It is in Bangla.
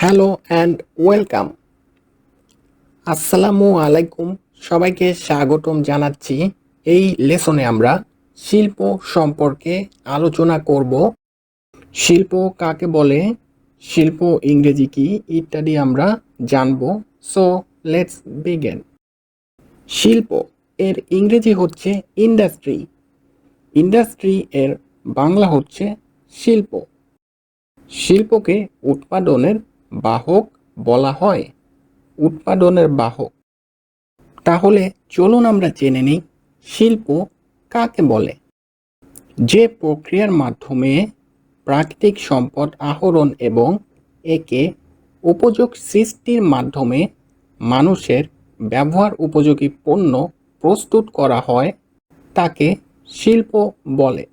Hello and welcome. আসসালামু আলাইকুম। সবাইকে স্বাগতম জানাচ্ছি। এই লেসনে আমরা শিল্প সম্পর্কে আলোচনা করব। শিল্প কাকে বলে? শিল্প ইংরেজি কি ইত্যাদি আমরা জানব। সো লেটস বিগেন শিল্প এর ইংরেজি হচ্ছে ইন্ডাস্ট্রি ইন্ডাস্ট্রি এর বাংলা হচ্ছে শিল্প। শিল্পকে উৎপাদনের বাহক বলা হয়, উৎপাদনের বাহক। তাহলে চলুন আমরা জেনে নিই, শিল্প কাকে বলে? যে প্রক্রিয়ার মাধ্যমে প্রাকৃতিক সম্পদ আহরণ এবং একে উপযোগ সৃষ্টির মাধ্যমে মানুষের ব্যবহার উপযোগী পণ্য প্রস্তুত করা হয়, তাকে শিল্প বলে।